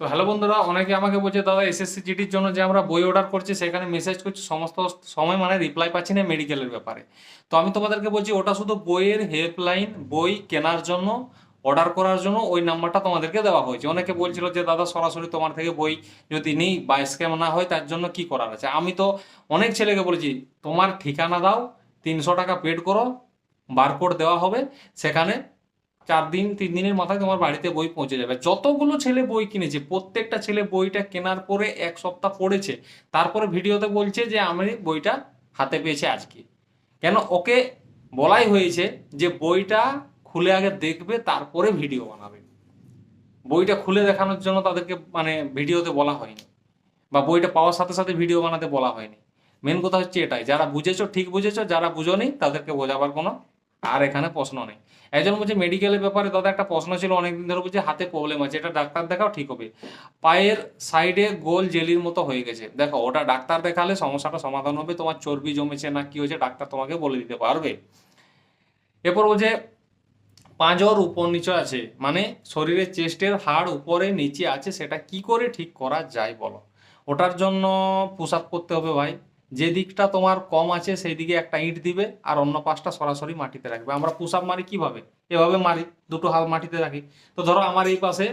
তো হ্যালো বন্ধুরা, অনেকে আমাকে বলছে, দাদা এসএসসি জিডির জন্য যে আমরা বই অর্ডার করছি, সেখানে মেসেজ করছি, সমস্ত সময় মানে রিপ্লাই পাচ্ছি না মেডিকেলের ব্যাপারে। তো আমি তোমাদেরকে বলছি, ওটা শুধু বইয়ের হেল্পলাইন বই কেনার জন্য অর্ডার করার জন্য, ওই নাম্বারটা তোমাদেরকে দেওয়া হয়েছে। অনেকে বলছিল যে, দাদা, সরাসরি তোমার থেকে বই যদি নেই বা স্ক্যাম না হয়, তার জন্য কি করার আছে? আমি তো অনেক ছেলেকে বলেছি, তোমার ঠিকানা দাও, তিনশো টাকা পেড করো বারকোড দেওয়া হবে, সেখানে চার দিন, তিন দিনের মাথায় তোমার বাড়িতে বই পৌঁছে যাবে। যতগুলো ছেলে বই কিনেছে, প্রত্যেকটা ছেলে বইটা কেনার পরে এক সপ্তাহ পড়েছে, তারপরে ভিডিওতে বলছে যে, আমি বইটা হাতে পেয়েছে আজকে। কেন? ওকে বলাই হয়েছে যে, বইটা খুলে আগে দেখবে, তারপরে ভিডিও বানাবে। বইটা খুলে দেখানোর জন্য তাদেরকে মানে ভিডিওতে বলা হয়নি বা বইটা পাওয়ার সাথে সাথে ভিডিও বানাতে বলা হয়নি। মেন কথা হচ্ছে এটাই, যারা বুঝেছ, ঠিক বুঝেছ, যারা বুঝোনি, তাদেরকে বোঝাবার কোনো আর এখানে প্রশ্ন নেই। একজন বলছে মেডিকেলের ব্যাপারে দাদা একটা প্রশ্ন ছিল, অনেকদিন ধরে বলছে হাতে প্রবলেম আছে, এটা ডাক্তার দেখাও ঠিক হবে। পায়ের সাইডে গোল জেলির মতো হয়ে গেছে। দেখো, ওটা ডাক্তার দেখালে সমস্যাটা সমাধান হবে, তোমার চর্বি জমেছে না, কি হয়েছে ডাক্তার তোমাকে বলে দিতে পারবে। এরপর বলছে, পাঁজর উপর নিচে আছে মানে শরীরের চেস্টের হাড় উপরে নিচে আছে, সেটা কি করে ঠিক করা যায় বলো? ওটার জন্য পুশ আপ করতে হবে ভাই। যে দিকটা তোমার কম আছে, সেই দিকে একটা ইঁট দিবে আর অন্য পাশটা সরাসরি মাটিতে রাখবে। আমরা পুশ আপ মারি কীভাবে? এভাবে মারি, দুটো হাত মাটিতে রাখি। তো ধরো আমার এই পাশে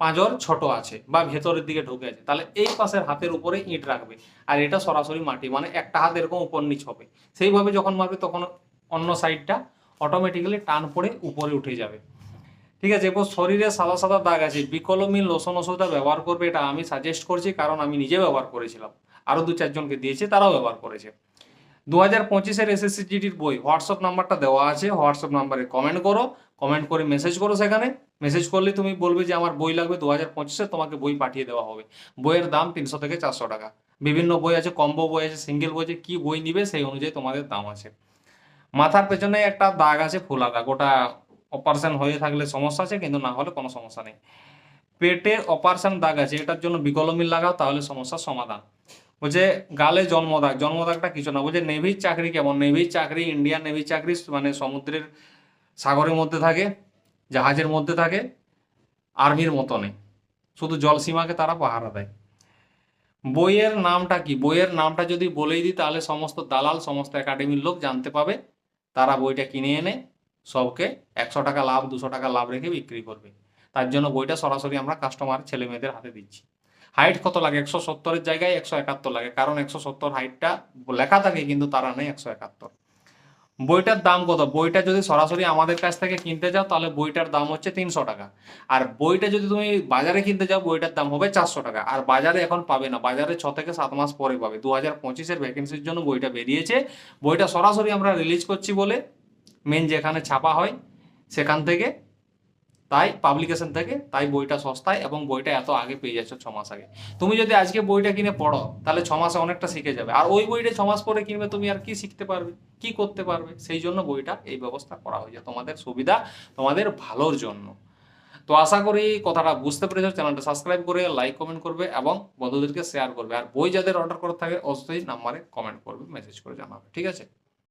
পাঁজর ছোট আছে বা ভেতরের দিকে ঢুকে আছে, তাহলে এই পাশের হাতের উপরে ইঁট রাখবে। আর এটা সরাসরি মাটি মানে একটা হাত এরকম উপর নিচ হবে। সেইভাবে যখন মারবে, তখন অন্য সাইডটা অটোমেটিক্যালি টান পড়ে উপরে উঠে যাবে। ঠিক আছে, এরপর শরীরে সাদা সাদা দাগ আছে। বিকলমিন লোশন ওষুধটা ব্যবহার করবে, এটা আমি সাজেস্ট করছি, কারণ আমি নিজে ব্যবহার করেছিলাম। আরও দু চারজনকে দিয়েছে, তারাও ব্যবহার করেছে। দু হাজার পঁচিশের এসএসসি জিডির বই, হোয়াটসঅ্যাপ নাম্বারটা দেওয়া আছে, হোয়াটসঅ্যাপ নাম্বারে কমেন্ট করো, কমেন্ট করে মেসেজ করো সেখানে। মেসেজ করলে তুমি বলবে যে আমার বই লাগবে দু হাজার পঁচিশে, তোমাকে বই পাঠিয়ে দেওয়া হবে। বইয়ের দাম তিনশো থেকে চারশো টাকা। বিভিন্ন বই আছে, কম্বো বই আছে, সিঙ্গেল বই আছে, কী বই নিবে সেই অনুযায়ী তোমাদের দাম আছে। মাথার পেছনে একটা দাগ আছে, ফোলা দাগ ওটা অপারেশন হয়ে থাকলে সমস্যা আছে, কিন্তু না হলে কোনো সমস্যা নেই। পেটে অপারেশন দাগ আছে, এটার জন্য বিকলমিল লাগাও, তাহলে সমস্যার সমাধান। বলছে, গালে জন্মদাগ, জন্মদাগটা কিছু না। বলছে, নেভির চাকরি কেমন? নেভির চাকরি ইন্ডিয়ান নেভির চাকরি মানে সমুদ্রের সাগরের মধ্যে থাকে, জাহাজের মধ্যে থাকে, আর্মির মতো নেই শুধু জলসীমাকে তারা পাহারা দেয়। বইয়ের নামটা কি? বইয়ের নামটা যদি বলেই দিই, তাহলে সমস্ত দালাল, সমস্ত একাডেমির লোক জানতে পাবে। তারা বইটা কিনে এনে সবকে একশো টাকা লাভ, দুশো টাকা লাভ রেখে বিক্রি করবে। তার জন্য বইটা সরাসরি আমরা কাস্টমার ছেলে মেয়েদের হাতে দিচ্ছি। হাইট কত লাগে? একশো সত্তরের জায়গায় একশো একাত্তর লাগে। কারণ একশো সত্তর হাইটটা লেখা থাকে, কিন্তু তারা নেই একশো একাত্তর। বইটার দাম কত? বইটা যদি সরাসরি আমাদের কাছ থেকে কিনতে যাও, তাহলে বইটার দাম হচ্ছে তিনশো টাকা। আর বইটা যদি তুমি বাজারে কিনতে যাও, বইটার দাম হবে চারশো টাকা। আর বাজারে এখন পাবে না। বাজারে ছ থেকে সাত মাস পরে পাবে। দু হাজার পঁচিশের ভ্যাকেন্সির জন্য বইটা বেরিয়েছে। বইটা সরাসরি আমরা রিলিজ করছি বলে মেন যেখানে ছাপা হয়, সেখান থেকে তাই পাবলিকেশন থেকে, তাই বইটা সস্তায় এবং বইটা এত আগে পেয়ে যাচ্ছ ছ মাস আগে। তুমি যদি আজকে বইটা কিনে পড়ো, তাহলে ছ মাসে অনেকটা শিখে যাবে। আর ওই বইটা ছ মাস পরে কিনবে, তুমি আর কি শিখতে পারবে? কি করতে পারবে? সেই জন্য বইটা এই ব্যবস্থা করা হয়েছে। তোমাদের সুবিধা, তোমাদের ভালোর জন্য। তো আশা করি কথাটা বুঝতে পেরেছ। চ্যানেলটা সাবস্ক্রাইব করে লাইক কমেন্ট করবে এবং বন্ধুদেরকে শেয়ার করবে। আর বই যাদের অর্ডার করা থাকে, অবশ্যই নাম্বারে কমেন্ট করবে মেসেজ করে জানাবে। ঠিক আছে?